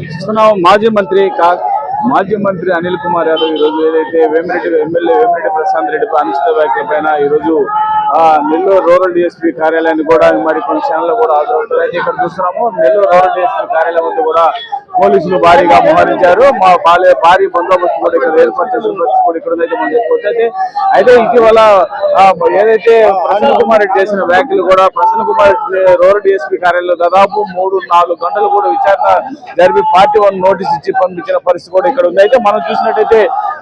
చూస్తున్నాం మాజీ మంత్రి కా మాజీ మంత్రి అనిల్ కుమార్ యాదవ్ ఈ రోజు ఏదైతే వేమిరెడ్డి ఎమ్మెల్యే వేమిరెడ్డి ప్రశాంత్ రెడ్డి అనుచిత వ్యాఖ్యల పైన ఈ రోజు ఆ, నెల్లూరు రూరల్ డిఎస్పీ కార్యాలయాన్ని కూడా మరి కొన్ని ఛానళ్ళు కూడా హాజరవుతారు అయితే ఇక్కడ చూస్తున్నాము. నెల్లూరు రూరల్ డిఎస్పీ కార్యాలయం వద్ద కూడా పోలీసులు భారీగా మోహరించారు. మా బాలే భారీ బందోబస్తు కూడా ఇక్కడ ఏర్పాటు కూడా ఇక్కడ ఉందైతే మనం చెప్పుకోవచ్చు. అయితే అయితే ఇటీవల ఏదైతే ప్రసన్న కుమార్ రెడ్డి చేసిన వ్యాఖ్యలు కూడా ప్రసన్న కుమార్ రెడ్డి రూరల్ డిఎస్పీ కార్యాలయంలో దాదాపు మూడు నాలుగు గంటలు కూడా విచారణ జరిపి పార్టీ వన్ నోటీస్ ఇచ్చి పంపించిన పరిస్థితి కూడా ఇక్కడ ఉంది అయితే మనం చూసినట్టయితే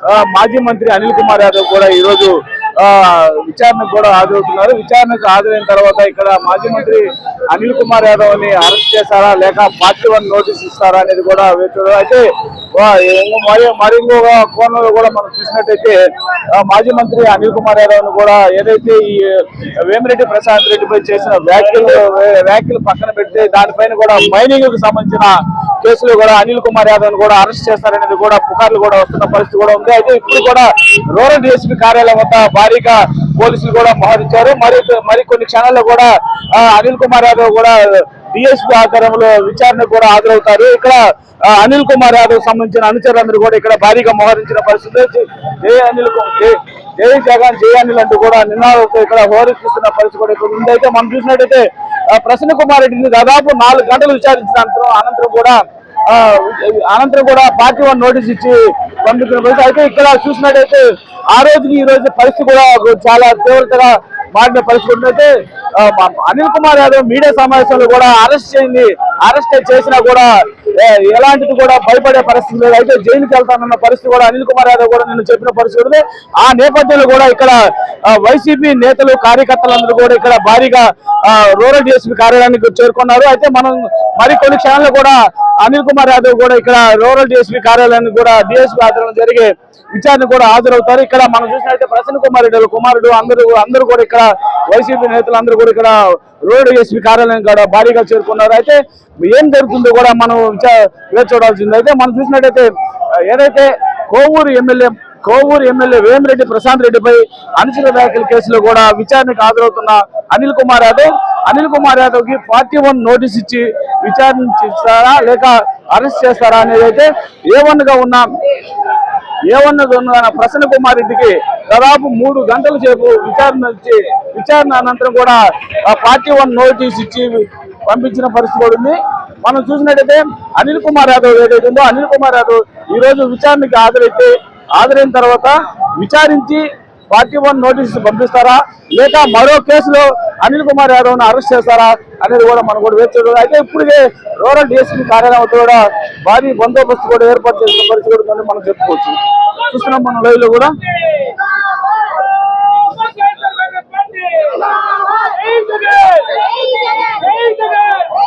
ఆ, మాజీ మంత్రి అనిల్ కుమార్ యాదవ్ కూడా ఈరోజు విచారణకు కూడా హాజరవుతున్నారు. విచారణకు హాజరైన తర్వాత ఇక్కడ మాజీ మంత్రి అనిల్ కుమార్ యాదవ్ని అరెస్ట్ చేస్తారా లేక పార్టీ వన్ నోటీస్ ఇస్తారా అనేది కూడా వేచారు అయితే వా- మరి కోణంలో కూడా మనం చూసినట్టయితే మాజీ మంత్రి అనిల్ కుమార్ యాదవ్ను కూడా ఏదైతే ఈ వేమిరెడ్డి ప్రశాంత్ రెడ్డిపై చేసిన వ్యాఖ్యలు వ్యాఖ్యలు పక్కన పెడితే దానిపైన కూడా మైనింగ్కు సంబంధించిన కేసులో కూడా అనిల్ కుమార్ యాదవ్ను కూడా అరెస్ట్ చేస్తారనేది కూడా పుకార్లు కూడా వస్తున్న పరిస్థితి కూడా ఉంది. అయితే ఇప్పుడు కూడా రూరల్ డిఎస్పీ కార్యాలయం వద్ద భారీగా పోలీసులు కూడా మోహరించారు. మరి మరికొన్ని క్షణాల్లో కూడా అనిల్ కుమార్ యాదవ్ కూడా డిఎస్పీ ఆధ్వర్యంలో విచారణకు కూడా హాజరవుతారు. ఇక్కడ అనిల్ కుమార్ యాదవ్ సంబంధించిన అనుచరులందరూ కూడా ఇక్కడ భారీగా మోహరించిన పరిస్థితి జే అనిల్ జై- జగన్ జయ అనిల్ అంటూ కూడా నినాదాలతో ఇక్కడ హోరెత్తిస్తున్న పరిస్థితి కూడా ఇక్కడ ఉంది. అయితే మనం చూసినట్టయితే ప్రసన్న కుమార్ రెడ్డిని దాదాపు నాలుగు గంటలు విచారించిన అనంతరం అనంతరం కూడా అనంతరం కూడా పార్టీ వాళ్ళు నోటీస్ ఇచ్చి పంపించిన పరిస్థితి. అయితే ఇక్కడ చూసినట్టయితే ఆ రోజుకి ఈ రోజు పరిస్థితి కూడా చాలా తీవ్రతగా మారిన పరిస్థితి ఉందైతే అనిల్ కుమార్ యాదవ్ మీడియా సమావేశంలో కూడా అరెస్ట్ చేయండి అరెస్ట్ చేసినా కూడా ఏ, ఎలాంటిది కూడా భయపడే పరిస్థితి లేదు. అయితే జైలుకి వెళ్తానన్న పరిస్థితి కూడా అనిల్ కుమార్ యాదవ్ కూడా నేను చెప్పిన పరిస్థితి ఉంది. ఆ నేపథ్యంలో కూడా ఇక్కడ వైసీపీ నేతలు కార్యకర్తలందరూ కూడా ఇక్కడ భారీగా రూరల్ డిఎస్పీ కార్యాలయానికి చేరుకున్నారు. అయితే మనం మరి కొన్ని క్షణాల్లో కూడా అనిల్ కుమార్ యాదవ్ కూడా ఇక్కడ రూరల్ డిఎస్పీ కార్యాలయానికి కూడా డిఎస్పీ ఆధ్వర్యంలో జరిగే విచారణ కూడా హాజరవుతారు. ఇక్కడ మనం చూసినట్లయితే ప్రసన్న కుమార్ రెడ్డి కుమారుడు అందరూ అందరూ కూడా ఇక్కడ వైసీపీ నేతలు అందరూ కూడా ఇక్కడ రూరల్ డిఎస్పీ కార్యాలయం కూడా భారీగా చేరుకున్నారు. అయితే ఏం జరుగుతుందో కూడా మనం వేచి చూడాల్సింది అయితే మనం చూసినట్టయితే ఏదైతే కోవూరు ఎమ్మెల్యే కోవూరు ఎమ్మెల్యే వేమిరెడ్డి ప్రశాంత్ రెడ్డిపై అనుచిత వ్యాఖ్యల కేసులో కూడా విచారణకు హాజరవుతున్న అనిల్ కుమార్ యాదవ్. అనిల్ కుమార్ యాదవ్కి ఫార్టీ వన్ నోటీస్ ఇచ్చి విచారణ చేస్తారా లేక అరెస్ట్ చేస్తారా అనేది అయితే ఏ వన్గా ఉన్న ఏ వన్ ఉన్న ప్రసన్న కుమార్ రెడ్డికి దాదాపు మూడు గంటల సేపు విచారణ ఇచ్చి విచారణ అనంతరం కూడా ఫార్టీ పార్టీ వన్ నోటీస్ ఇచ్చి పంపించిన పరిస్థితి కూడా ఉంది. మనం చూసినట్టయితే అనిల్ కుమార్ యాదవ్ ఏదైతే ఉందో అనిల్ కుమార్ యాదవ్ ఈ రోజు విచారణకి హాజరైతే హాజరైన తర్వాత విచారించి పార్టీ వన్ నోటీస్ పంపిస్తారా? లేక మరో కేసులో అనిల్ కుమార్ యాదవ్ను అరెస్ట్ చేస్తారా? అనేది కూడా మనం కూడా వేచి చూడాలి. అయితే ఇప్పటికే రూరల్ డిఎస్పీ కార్యాలయం కూడా భారీ బందోబస్తు కూడా ఏర్పాటు చేసిన పరిస్థితి కూడా ఉందని మనం చెప్పుకోవచ్చు. చూస్తున్నాం మనం లైవ్లో కూడా చెప్పండి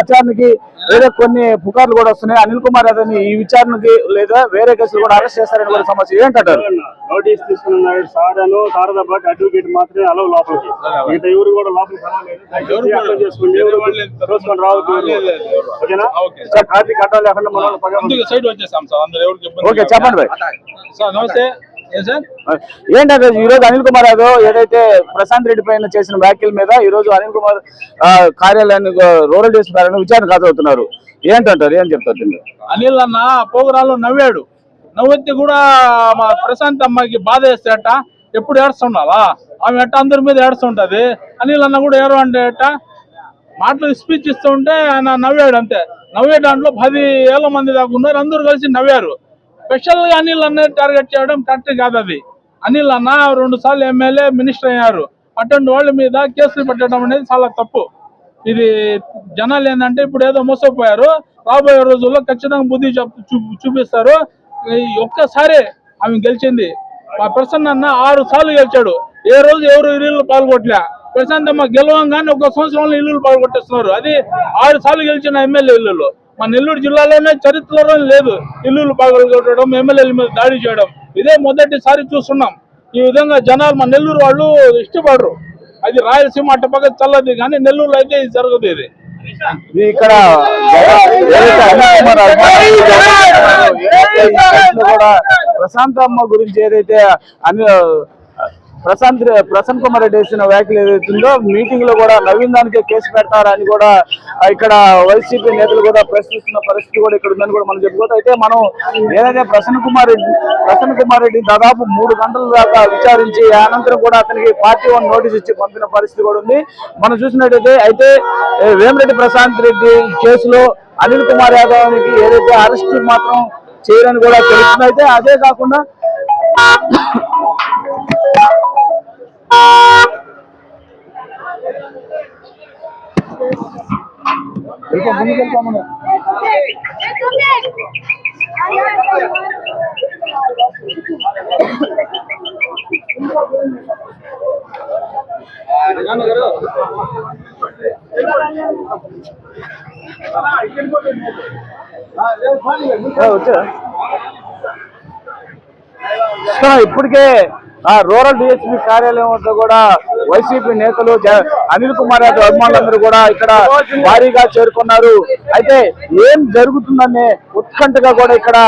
విచారణకి ఏదో కొన్ని పుకార్లు కూడా వస్తున్నాయి. అనిల్ కుమార్ యాదవ్ ఈ విచారణకి లేదా వేరే కేసులు కూడా అరెస్ట్ చేస్తారని కూడా సమస్య ఏంటంటారు? నోటీస్ తీసుకున్నాడు సారను సారథ పాటు అడ్వకేట్ మాత్రమే అలవ్ లోపలికి. మిగతా ఎవరు కూడా లోపలికి చేసుకోండి చూసుకొని రావద్దు ఓకేనా? సార్. లేకుండా మనం సార్. ఇబ్బంది ఓకే చెప్పండి భాయ్ సార్ నమస్తే. సార్ ఏంటంటే ఈ రోజు అనిల్ కుమార్ యాదవ్ ఏదైతే ప్రశాంత్ రెడ్డి పైన చేసిన వ్యాఖ్యల మీద ఈ రోజు అనిల్ కుమార్ కార్యాలయాన్ని రూరల్ డిస్ట్రిక్ట్ కార్యాలయం విచారణ హాజరవుతున్నారు. ఏంటంటారు? ఏం చెప్తారు అనిల్ అన్న పోగురాల్లో నవ్వాడు. నవ్వెత్తి కూడా మా ప్రశాంత్ అమ్మాయికి బాధ వేస్తేట ఎప్పుడు ఏడుస్తుండాలా? ఆమె ఎట్ట అందరి మీద ఏడుస్తుంటది. అనిల్ అన్న కూడా ఏరు అంటే ఎట్ట మాటలు స్పీచ్ ఇస్తూ ఉంటే ఆయన నవ్వాడు అంతే. నవ్వే దాంట్లో పది ఏళ్ళ మంది దాకా ఉన్నారు. అందరూ కలిసి నవ్వారు. స్పెషల్గా అనిల్ అన్న టార్గెట్ చేయడం కరెక్ట్ కాదు అది. అనిల్ అన్న రెండు సార్లు ఎమ్మెల్యే మినిస్టర్ అయ్యారు. అటువంటి వాళ్ళ మీద కేసులు పెట్టడం అనేది చాలా తప్పు. ఇది జనాలు ఏంటంటే ఇప్పుడు ఏదో మోసపోయారు. రాబోయే రోజుల్లో ఖచ్చితంగా బుద్ధి చెప్- చూ- చూపిస్తారు. ఈ ఒక్కసారి ఆమె గెలిచింది. మా ప్రసన్న అన్న ఆరు సార్లు గెలిచాడు. ఏ రోజు ఎవరు ఇల్లు పాల్గొట్లే. ప్రశాంతమ్మ గెలవంగానే ఒక సంవత్సరంలో ఇల్లులు పాల్గొట్టేస్తున్నారు. అది ఆరు సార్లు గెలిచిన ఎమ్మెల్యే ఇల్లు మన నెల్లూరు జిల్లాలోనే చరిత్రలో లేదు ఇల్లులు పగలగొట్టడం ఎమ్మెల్యేల మీద దాడి చేయడం ఇదే మొదటిసారి చూస్తున్నాం ఈ విధంగా జనాలు మన నెల్లూరు వాళ్ళు ఇష్టపడరు అది రాయలసీమ అట్టపక్క చల్లది కానీ నెల్లూరులో అయితే ఇది జరగదు ఇది ఇక్కడ కూడా ప్రశాంతమ్మ గురించి ఏదైతే అన్ని ప్రశాంత్ ప్రసన్న కుమార్ రెడ్డి వేసిన వ్యాఖ్యలు ఏదైతుందో మీటింగ్లో కూడా నవీన్ దానికే కేసు పెడతారని కూడా ఇక్కడ వైసీపీ నేతలు కూడా ప్రశ్నిస్తున్న పరిస్థితి కూడా ఇక్కడ ఉందని కూడా మనం చెప్పుకోవచ్చు. అయితే మనం ఏదైతే ప్రసన్న కుమార్ రెడ్డి ప్రసన్న కుమార్ రెడ్డి దాదాపు మూడు గంటల దాకా విచారించి అనంతరం కూడా అతనికి పార్టీ వన్ నోటీస్ ఇచ్చి పంపిన పరిస్థితి కూడా ఉంది. మనం చూసినట్టయితే అయితే వేమిరెడ్డి ప్రశాంత్ రెడ్డి కేసులో అనిల్ కుమార్ యాదవ్కి ఏదైతే అరెస్ట్ మాత్రం చేయరని కూడా తెలుస్తుంది. అయితే అదే కాకుండా వెళ్ళిపో, ముందుకు వెళ్ళిపో ఇప్పటికే రూరల్ డిఎస్పీ కార్యాలయం వద్ద కూడా వైసీపీ నేతలు జ- అనిల్ కుమార్ యాదవ్ అభిమానులందరూ కూడా ఇక్కడ భారీగా చేరుకున్నారు. అయితే ఏం జరుగుతుందనే ఉత్కంఠగా కూడా ఇక్కడ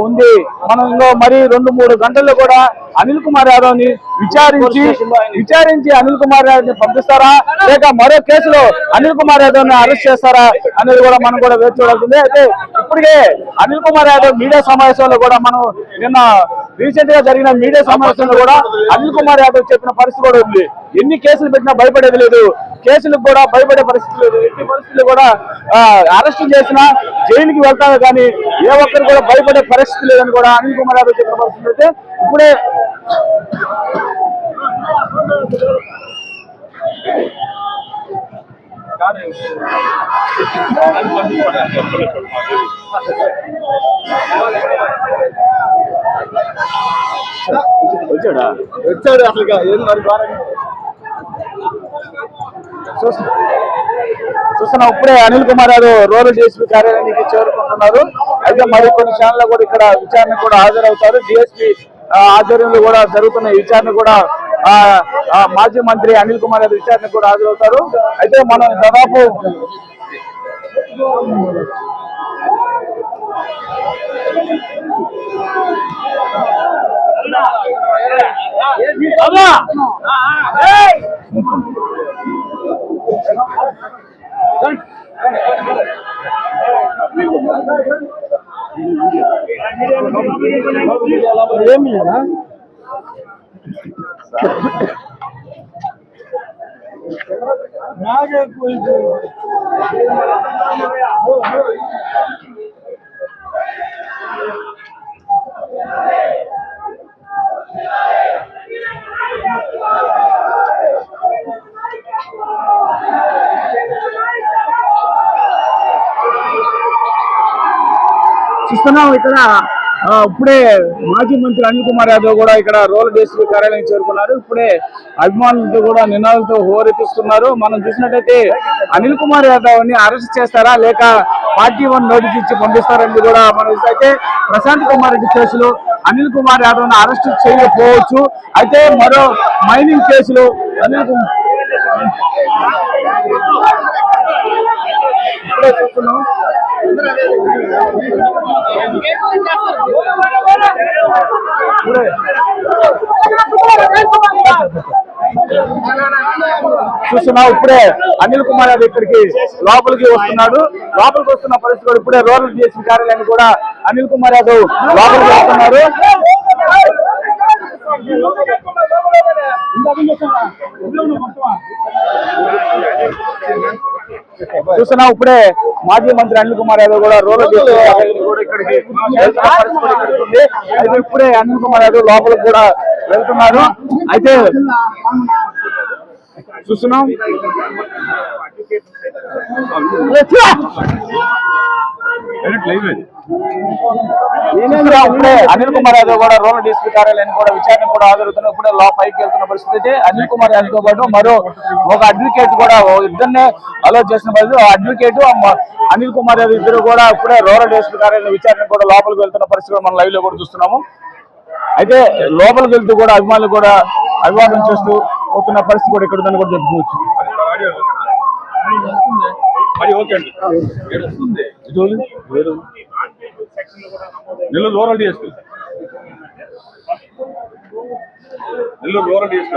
ఉంది. మనం మరి రెండు మూడు గంటల్లో కూడా అనిల్ కుమార్ యాదవ్ని విచారించి విచారించి అనిల్ కుమార్ యాదవ్ని పంపిస్తారా? లేక మరో కేసులో అనిల్ కుమార్ యాదవ్ని అరెస్ట్ చేస్తారా అనేది కూడా మనం కూడా వేచి చూడాల్సిందే. అయితే ఇప్పటికే అనిల్ కుమార్ యాదవ్ మీడియా సమావేశంలో కూడా మనం నిన్న రీసెంట్గా జరిగిన మీడియా సమావేశంలో కూడా అనిల్ కుమార్ యాదవ్ చెప్పిన పరిస్థితి కూడా ఉంది. ఎన్ని కేసులు పెట్టినా భయపడేది లేదు. కేసులకు కూడా భయపడే పరిస్థితి లేదు. ఎన్ని పరిస్థితులు కూడా అరెస్ట్ చేసినా జైలుకి వెళ్తామే కానీ ఏ ఒక్కరు కూడా భయపడే పరిస్థితి లేదని కూడా అనిల్ కుమార్ యాదవ్ చెప్పిన పరిస్థితి అయితే ఇప్పుడే వచ్చాడా? వచ్చాడు అసలుగా. ఏం మరి చూస్తున్నా ఇప్పుడే అనిల్ కుమార్ గారు రూరల్ డిఎస్పీ కార్యాలయానికి చేరుకుంటున్నారు. అయితే మరి కొన్ని ఛానల్ కూడా ఇక్కడ విచారణ కూడా హాజరవుతారు. డిఎస్పీ ఆధ్వర్యంలో కూడా జరుగుతున్న విచారణ కూడా మాజీ మంత్రి అనిల్ కుమార్ యాదవ్ విచారణ కూడా హాజరవుతారు. అయితే మనం దాదాపు ఏమి లేదా చూస్తున్నాం ఇక్కడ ఆ, ఇప్పుడే మాజీ మంత్రి అనిల్ కుమార్ యాదవ్ కూడా ఇక్కడ రూరల్ డిఎస్పీ కార్యాలయం చేరుకున్నారు. ఇప్పుడే అభిమానులతో కూడా నినాదాలతో హోరెత్తిస్తున్నారు. మనం చూసినట్టయితే అనిల్ కుమార్ యాదవ్ని అరెస్ట్ చేస్తారా? లేక పార్టీ వన్ నోటీస్ ఇచ్చి పంపిస్తారని కూడా మనం అయితే ప్రశాంత్ కుమార్ రెడ్డి కేసులో అనిల్ కుమార్ యాదవ్ని అరెస్ట్ చేయకపోవచ్చు. అయితే మరో మైనింగ్ కేసులో అనిల్ కుమార్ ఇప్పుడే చూస్తున్నాం. చూస్తున్నాం ఇప్పుడే అనిల్ కుమార్ యాదవ్ ఇక్కడికి లోపలికి వస్తున్నాడు. లోపలికి వస్తున్న పరిస్థితి ఇప్పుడే రూరల్ డిఎస్పీ కార్యాలయాన్ని కూడా అనిల్ కుమార్ యాదవ్ లోపలికి వస్తున్నారు. చూస్తున్నాం ఇప్పుడే మాజీ మంత్రి అనిల్ కుమార్ యాదవ్ కూడా ఉంది అయితే ఇప్పుడే అనిల్ కుమార్ యాదవ్ లోపలికి కూడా వెళ్తున్నారు. అయితే చూస్తున్నాం. లైవ్ ఇప్పుడే అనిల్ కుమార్ యాదవ్ కూడా రూరల్ డిస్ట్రిక్ట్ కార్యాలయాన్ని కూడా విచారణ కూడా హాజరవుతున్నారు ఇప్పుడే లో పైకి వెళ్తున్న పరిస్థితి అయితే అనిల్ కుమార్ యాదవ్తో పాటు మరో ఒక అడ్వకేట్ కూడా ఇద్దరినే అలో చేసిన పరిస్థితి. ఆ అడ్వకేట్ అనిల్ కుమార్ యాదవ్ ఇద్దరు కూడా ఇప్పుడే రూరల్ డిస్ట్రిక్ట్ కార్యాలయం విచారణ కూడా లోపలికి వెళ్తున్న పరిస్థితి మనం లైవ్లో కూడా చూస్తున్నాము. అయితే లోపలికి వెళ్తూ కూడా అభిమానులు కూడా అభివాదం చేస్తూ పోతున్న పరిస్థితి కూడా ఇక్కడ ఉందని కూడా చెప్పుకోవచ్చు. మరి ఓకే అండి. Nellore rural DSP Nellore rural DSP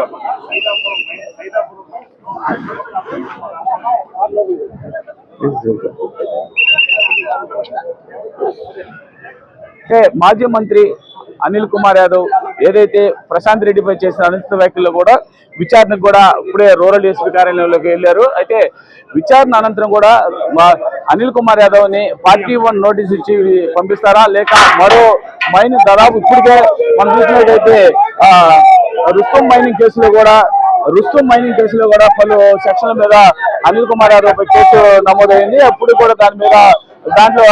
అంటే మాజీ మంత్రి అనిల్ కుమార్ యాదవ్ ఏదైతే ప్రశాంత్ రెడ్డిపై చేసిన అనుచిత వ్యాఖ్యలు కూడా విచారణకు కూడా ఇప్పుడే రూరల్ ఎస్పీ కార్యాలయంలోకి వెళ్ళారు. అయితే విచారణ అనంతరం కూడా మా అనిల్ కుమార్ యాదవ్ని ఫార్టీ వన్ నోటీస్ ఇచ్చి పంపిస్తారా? లేక మరో మైన్ దాదాపు ఇప్పటికే మనం చూసినట్టయితే రుస్తుం మైనింగ్ కేసులో కూడా రుస్తుం మైనింగ్ కేసులో కూడా పలు సెక్షన్ల మీద అనిల్ కుమార్ యాదవ్ పై కేసు నమోదైంది. అప్పుడు కూడా దాని మీద దాంట్లో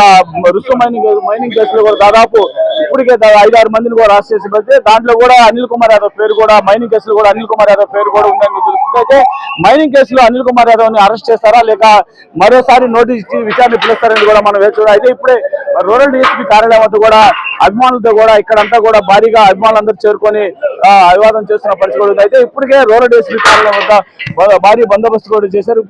రుసు మైనింగ్ మైనింగ్ కేసులో కూడా దాదాపు ఇప్పటికే ఐదు ఐదారు మందిని కూడా అరెస్ట్ చేసి పెడితే దాంట్లో కూడా అనిల్ కుమార్ యాదవ్ పేరు కూడా మైనింగ్ కేసులో కూడా అనిల్ కుమార్ యాదవ్ పేరు కూడా ఉందని తెలుస్తుంది అయితే మైనింగ్ కేసులో అనిల్ కుమార్ యాదవ్ని అరెస్ట్ చేస్తారా లేక మరోసారి నోటీస్ ఇచ్చి విచారణ పిలుస్తారని కూడా మనం వేచి అయితే ఇప్పుడే రూరల్ డిఎస్పీ కార్యాలయం వద్ద కూడా అభిమానులతో కూడా ఇక్కడంతా కూడా భారీగా అభిమానులందరూ చేరుకొని అభివాదం చేస్తున్న పరిస్థితి ఉంది. అయితే ఇప్పటికే రూరల్ డిఎస్పీ కార్యాలయం వద్ద భారీ బందోబస్తు కూడా చేశారు.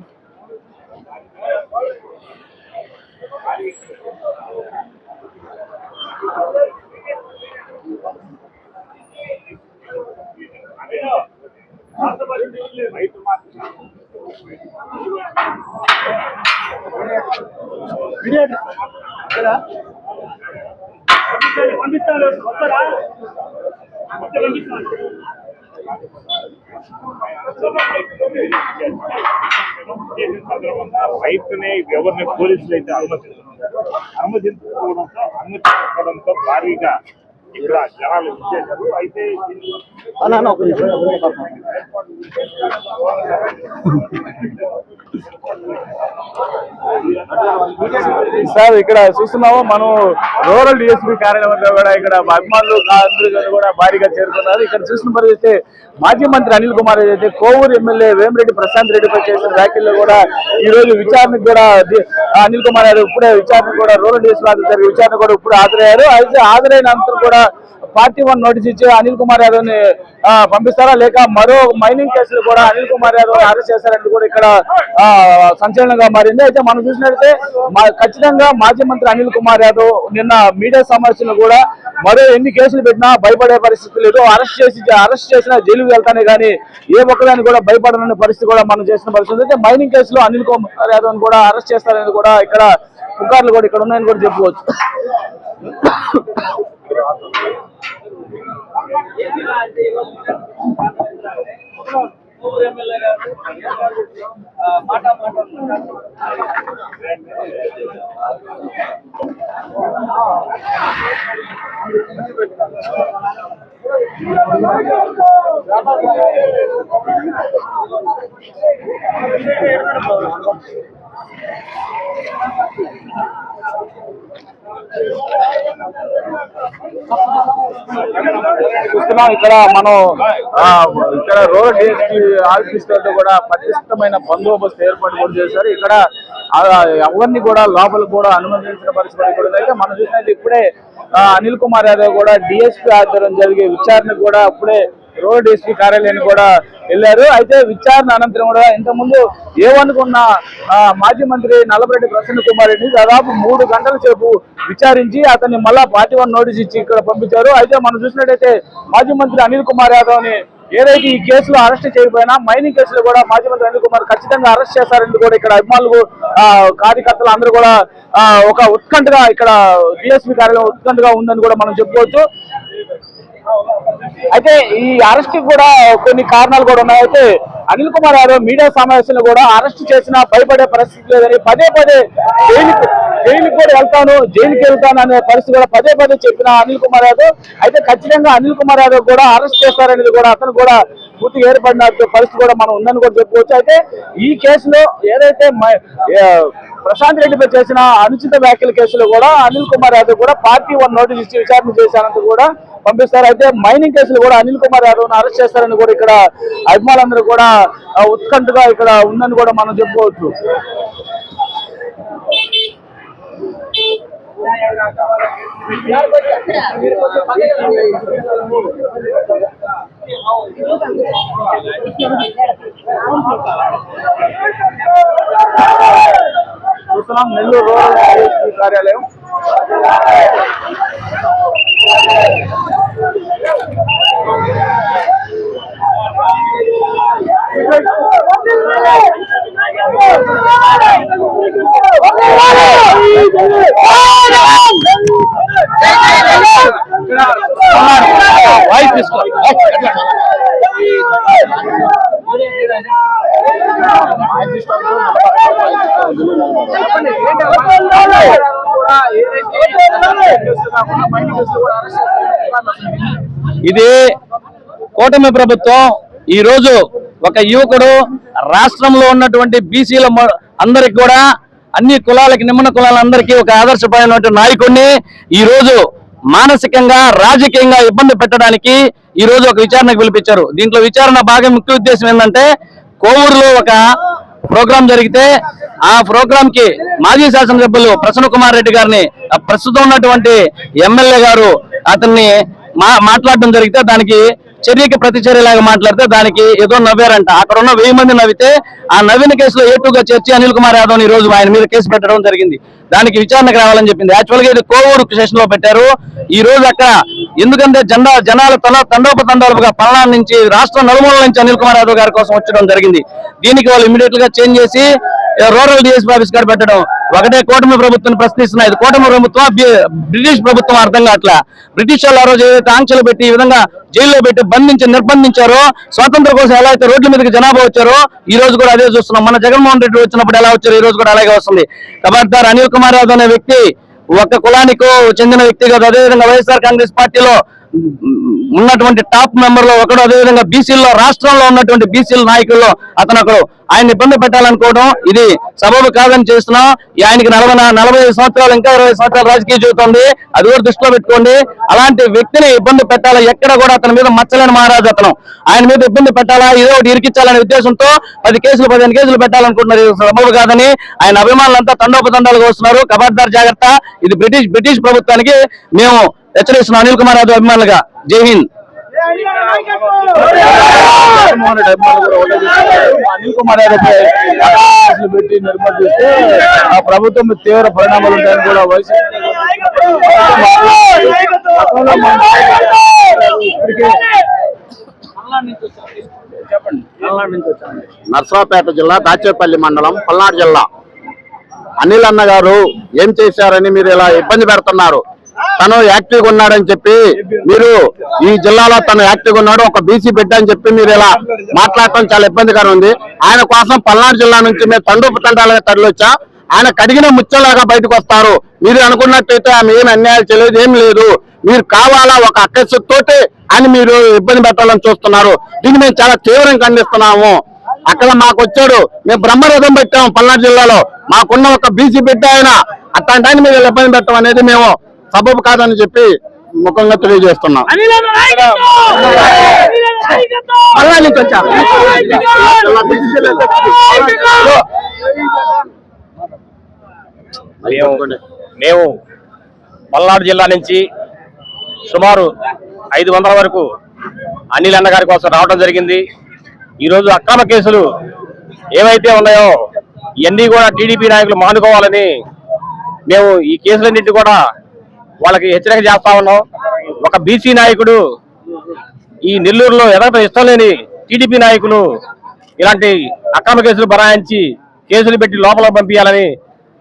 పంపిస్తాను వస్తారా పంపిస్తాను రైతునే ఎవరిని పోలీసులు అయితే అనుమతించడం అనుమతించకపోవడంతో అనుమతించకపోవడంతో భారీగా ఇక్కడ జనాలు ఇచ్చేశారు. అయితే సార్ ఇక్కడ చూస్తున్నాము మనం రూరల్ డిఎస్పీ కార్యాలయంలో కూడా ఇక్కడ అభిమానులు అందరూ కూడా భారీగా చేరుకున్నారు. ఇక్కడ చూసిన పరిస్థితి మాజీ మంత్రి అనిల్ కుమార్ అయితే కోవూరు ఎమ్మెల్యే వేమిరెడ్డి ప్రశాంత్ రెడ్డిపై చేసిన వ్యాఖ్యల్లో కూడా ఈ రోజు విచారణకు కూడా అనిల్ కుమార్ గారు ఇప్పుడే విచారణ కూడా రూరల్ డిఎస్పీ ఆఫీసర్ విచారణ కూడా ఇప్పుడు హాజరయ్యారు. అయితే హాజరైన అంతా కూడా పార్టీ వన్ నోటీస్ ఇచ్చి అనిల్ కుమార్ యాదవ్ని పంపిస్తారా? లేక మరో మైనింగ్ కేసులు కూడా అనిల్ కుమార్ యాదవ్ అరెస్ట్ చేశారని కూడా ఇక్కడ సంచలనంగా మారింది. అయితే మనం చూసినట్లయితే మా- ఖచ్చితంగా మాజీ మంత్రి అనిల్ కుమార్ యాదవ్ నిన్న మీడియా సమావేశంలో కూడా మరో ఎన్ని కేసులు పెట్టినా భయపడే పరిస్థితి లేదు. అరెస్ట్ చేసి అరెస్ట్ చేసినా జైలుకి వెళ్తానే కానీ ఏ ఒక్కదాన్ని కూడా భయపడననే పరిస్థితి కూడా మనం చేసిన పరిస్థితి అయితే మైనింగ్ కేసులో అనిల్ కుమార్ యాదవ్ కూడా అరెస్ట్ చేస్తారని కూడా ఇక్కడ పుకార్లు కూడా ఇక్కడ ఉన్నాయని కూడా చెప్పుకోవచ్చు মাটা মাটা చేస్తున్నాం ఇక్కడ మనం ఆ, ఇక్కడ రూరల్ డిఎస్పీ ఆఫీస్ కూడా పటిష్టమైన బందోబస్తు ఏర్పాటు కూడా చేశారు. ఇక్కడ ఎవరిని కూడా లోపల కూడా అనుమతించిన పరిస్థితి కూడా అయితే మనం చూసినట్టు ఇప్పుడే అనిల్ కుమార్ యాదవ్ కూడా డిఎస్పీ ఆధ్వర్యం జరిగే విచారణ కూడా అప్పుడే రోడ్ డిఎస్పీ కార్యాలయానికి కూడా వెళ్ళారు. అయితే విచారణ అనంతరం కూడా ఇంతకుముందు ఏమనుకున్న మాజీ మంత్రి నల్లబరెడ్డి ప్రసన్న కుమార్ రెడ్డి దాదాపు మూడు గంటల సేపు విచారించి అతన్ని మళ్ళా పార్టీ వన్ నోటీస్ ఇచ్చి ఇక్కడ పంపించారు. అయితే మనం చూసినట్టయితే మాజీ మంత్రి అనిల్ కుమార్ యాదవ్ని ఏదైతే ఈ కేసులో అరెస్ట్ చేయకపోయినా మైనింగ్ కేసులో కూడా మాజీ మంత్రి అనిల్ కుమార్ ఖచ్చితంగా అరెస్ట్ చేశారని కూడా ఇక్కడ అభిమానులు ఆ, కార్యకర్తలు అందరూ కూడా ఒక ఉత్కంఠగా ఇక్కడ డిఎస్పీ కార్యాలయం ఉత్కంఠగా ఉందని కూడా మనం చెప్పుకోవచ్చు. అయితే ఈ అరెస్ట్ కూడా కొన్ని కారణాలు కూడా ఉన్నాయి. అయితే అనిల్ కుమార్ యాదవ్ మీడియా సమావేశంలో కూడా అరెస్ట్ చేసినా భయపడే పరిస్థితి లేదని పదే పదే జైలుకి జైలుకి కూడా వెళ్తాను జైలుకి వెళ్తాను అనే పరిస్థితి కూడా పదే పదే చెప్పిన అనిల్ కుమార్ యాదవ్ అయితే ఖచ్చితంగా అనిల్ కుమార్ యాదవ్ కూడా అరెస్ట్ చేస్తారనేది కూడా అతను కూడా పూర్తిగా ఏర్పడిన పరిస్థితి కూడా మనం ఉందని కూడా చెప్పుకోవచ్చు. అయితే ఈ కేసులో ఏదైతే ప్రశాంత్ రెడ్డిపై చేసిన అనుచిత వ్యాఖ్యల కేసులో కూడా అనిల్ కుమార్ యాదవ్ కూడా పార్టీ వన్ నోటీస్ ఇచ్చి విచారణ చేశానంత కూడా పంపిస్తారు అయితే మైనింగ్ కేసులు కూడా అనిల్ కుమార్ యాదవ్ను అరెస్ట్ చేస్తారని కూడా ఇక్కడ అభిమానులందరూ కూడా ఉత్కంఠగా ఇక్కడ ఉందని కూడా మనం చెప్పుకోవచ్చు చూస్తున్నాం నెల్లూరు రూరల్ ఐఎస్పీ కార్యాలయం వాయిస్ తీసుకో ఇది కూటమి ప్రభుత్వం ఈ రోజు ఒక యువకుడు రాష్ట్రంలో ఉన్నటువంటి బీసీల అందరికి కూడా అన్ని కులాలకి నిమ్మన కులాలందరికీ ఒక ఆదర్శపడినటువంటి నాయకుడిని ఈ రోజు మానసికంగా రాజకీయంగా ఇబ్బంది పెట్టడానికి ఈ రోజు ఒక విచారణకు పిలిపించారు. దీంట్లో విచారణ బాగా ముఖ్య ఉద్దేశం ఏంటంటే కోవూరులో ఒక ప్రోగ్రాం జరిగితే ఆ ప్రోగ్రాం కి మాజీ శాసనసభ్యులు ప్రసన్న కుమార్ రెడ్డి గారిని ప్రస్తుతం ఉన్నటువంటి ఎమ్మెల్యే గారు అతన్ని మా మాట్లాడడం జరిగితే దానికి చర్యకి ప్రతి చర్యలాగా మాట్లాడితే దానికి ఏదో నవ్వారంట. అక్కడ ఉన్న వెయ్యి మంది నవ్వితే ఆ నవ్విన కేసులో ఏటుగా చేర్చి అనిల్ కుమార్ యాదవ్ ఈ రోజు ఆయన మీద కేసు పెట్టడం జరిగింది. దానికి విచారణకు రావాలని చెప్పింది. యాక్చువల్గా ఇది కోవూరు స్టేషన్లో పెట్టారు. ఈ రోజు అక్కడ ఎందుకంటే జెండా జనాల తన తండోపతండాలుగా పల్నాడు నుంచి రాష్ట్ర నలుమూల నుంచి అనిల్ కుమార్ యాదవ్ గారి కోసం వచ్చడం జరిగింది. దీనికి వాళ్ళు ఇమీడియట్గా చేంజ్ చేసి రూరల్ డిఎస్పీ ఆఫీస్ గారు పెట్టడం ఒకటే కూటమి ప్రభుత్వం ప్రశ్నిస్తున్నాయి. ఇది కూటమి ప్రభుత్వం బ్రిటిష్ ప్రభుత్వం అర్థం కావట్లా? బ్రిటిష్ వాళ్ళు ఆ రోజు ఏదైతే ఆంక్షలు పెట్టి ఈ విధంగా జైల్లో పెట్టి బంధించి నిర్బంధించారో స్వాతంత్ర కోసం ఎలా అయితే రోడ్ల మీదకి జనాభా వచ్చారో ఈ రోజు కూడా అదే చూస్తున్నాం. మన జగన్మోహన్ రెడ్డి వచ్చినప్పుడు ఎలా వచ్చారో ఈ రోజు కూడా అలాగే వస్తుంది. ఖబర్దార్ అనిల్ కుమార్ యాదవ్ అనే వ్యక్తి ఒక కులానికి చెందిన వ్యక్తి కాదు. అదేవిధంగా వైఎస్ఆర్ కాంగ్రెస్ పార్టీలో ఉన్నటువంటి టాప్ మెంబర్లో ఒకడు అదేవిధంగా బీసీల్లో రాష్ట్రంలో ఉన్నటువంటి బీసీల నాయకుల్లో అతను ఒకడు ఆయన ఇబ్బంది పెట్టాలనుకోవడం ఇది సబబు కాదని చేస్తున్నాం. ఆయనకి నలభై నలభై ఐదు సంవత్సరాలు ఇంకా ఇరవై సంవత్సరాలు రాజకీయ జీవితం ఉంది. అది కూడా దృష్టిలో పెట్టుకోండి. అలాంటి వ్యక్తిని ఇబ్బంది పెట్టాలా? ఎక్కడ కూడా అతని మీద మచ్చలేని మహారాజు అతను. ఆయన మీద ఇబ్బంది పెట్టాలా? ఏదో ఒకటి ఇరికించాలనే ఉద్దేశంతో పది కేసులు పదిహేను కేసులు పెట్టాలనుకుంటున్నారు ఇది సబబు కాదని ఆయన అభిమానులంతా తండోపతండాలుగా వస్తున్నారు. ఖబర్దార్ జాగ్రత్త. ఇది బ్రిటిష్ బ్రిటిష్ ప్రభుత్వానికి మేము హెచ్చరిస్తున్నాం. అనిల్ కుమార్ యాదవ్ అభిమానులుగా. జై హింద్. అనిల్ కుమార్ యాదవ్ పై కేసులు పెట్టి నిర్బంధిస్తే ఆ ప్రభుత్వం తీవ్ర పరిణామాలు ఉంటాయని కూడా వైసీపీ చెప్పండి నర్సరావుపేట జిల్లా దాచేపల్లి మండలం పల్నాడు జిల్లా. అనిల్ అన్న గారు ఏం చేశారని మీరు ఇలా ఇబ్బంది పెడుతున్నారు? తను యాక్టివ్గా ఉన్నాడని చెప్పి మీరు ఈ జిల్లాలో తను యాక్టివ్గా ఉన్నాడు ఒక బీసీ బిడ్డ అని చెప్పి మీరు ఇలా మాట్లాడటం చాలా ఇబ్బందికరం ఉంది. ఆయన కోసం పల్నాడు జిల్లా నుంచి మేము తండ్రి తండాలుగా తరలివచ్చా. ఆయన కడిగిన ముచ్చలాగా బయటకు వస్తారు. మీరు అనుకున్నట్టయితే ఆమె ఏమి అన్యాయం చేయలేదు ఏం లేదు. మీరు కావాలా ఒక అక్కసుతోటి అని మీరు ఇబ్బంది పెట్టాలని చూస్తున్నారు. దీన్ని మేము చాలా తీవ్రంగా ఖండిస్తున్నాము. అక్కడ మాకు వచ్చాడు. మేము బ్రహ్మరథం పెట్టాము పల్నాడు జిల్లాలో. మాకున్న ఒక బీసీ బిడ్డ ఆయన. అట్లాంటి ఆయన మీరు ఇబ్బంది పెట్టడం అనేది మేము సబబు కాదని చెప్పి ముఖంగా తెలియజేస్తున్నాం. మేము పల్నాడు జిల్లా నుంచి సుమారు ఐదు వందల వరకు అనిల్ అన్న గారి కోసం రావడం జరిగింది. ఈరోజు అక్రమ కేసులు ఏవైతే ఉన్నాయో ఇవన్నీ కూడా టీడీపీ నాయకులు మానుకోవాలని మేము ఈ కేసులన్నింటి కూడా వాళ్ళకి హెచ్చరిక చేస్తా ఉన్నాం ఒక బీసీ నాయకుడు ఈ నెల్లూరులో ఎదగటం ఇష్టం లేని టీడీపీ నాయకులు ఇలాంటి అక్రమ కేసులు బరాయించి కేసులు పెట్టి లోపల పంపించాలని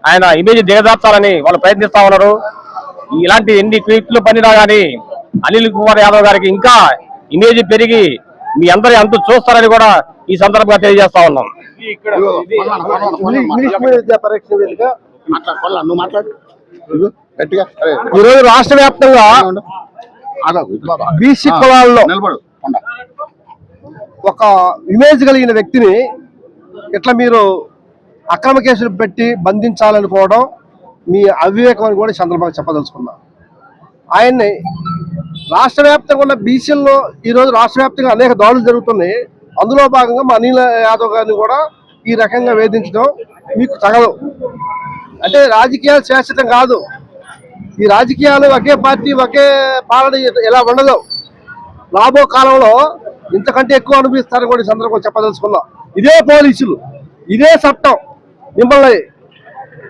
ఆయన ఇమేజ్ దిగజార్చాలని వాళ్ళు ప్రయత్నిస్తా ఉన్నారు ఇలాంటి ఎన్ని ట్వీట్లు పనినా గానీ అనిల్ కుమార్ యాదవ్ గారికి ఇంకా ఇమేజ్ పెరిగి మీ అందరి అంతు చూస్తారని కూడా ఈ సందర్భంగా తెలియజేస్తా ఉన్నాం పరీక్ష ఈరోజు రాష్ట్ర వ్యాప్తంగా. బీసీ కులాల్లో. ఒక ఇమేజ్ కలిగిన వ్యక్తిని ఇట్లా మీరు అక్రమ కేసులు పెట్టి బంధించాలనుకోవడం మీ అవివేకం అని కూడా చంద్రబాబు చెప్పదలుచుకున్నా. ఆయన్ని రాష్ట్ర వ్యాప్తంగా ఉన్న బీసీల్లో ఈరోజు రాష్ట్ర వ్యాప్తంగా అనేక దాడులు జరుగుతున్నాయి. అందులో భాగంగా మా అనిల్ యాదవ్ గారిని కూడా ఈ రకంగా వేధించడం మీకు తగదు. అంటే రాజకీయాలు శాశ్వతం కాదు. ఈ రాజకీయాలు ఒకే పార్టీ ఒకే పాలన ఎలా ఉండదు రాబో కాలంలో ఇంతకంటే ఎక్కువ అనుభవిస్తారని కూడా ఈ చెప్పదలుచుకున్నాం. ఇదే పోలీసులు ఇదే చట్టం మిమ్మల్ని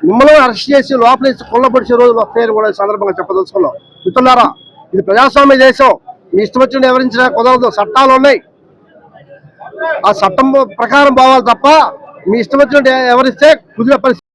మిమ్మల్ని అరెస్ట్ చేసి లోపలేసి కొల్లబడిచే రోజులు వస్తాయని కూడా సందర్భంగా చెప్పదలుచుకున్నాం. మిత్రులారా ఇది ప్రజాస్వామ్య దేశం. మీ ఇష్టం వచ్చిన ఎవరించినా కుదరదు చట్టాలు ఉన్నాయి. ఆ చట్టం ప్రకారం పోవాలి తప్ప మీ ఇష్టం వచ్చినట్టు ఎవరిస్తే కుదిరే పరిస్థితి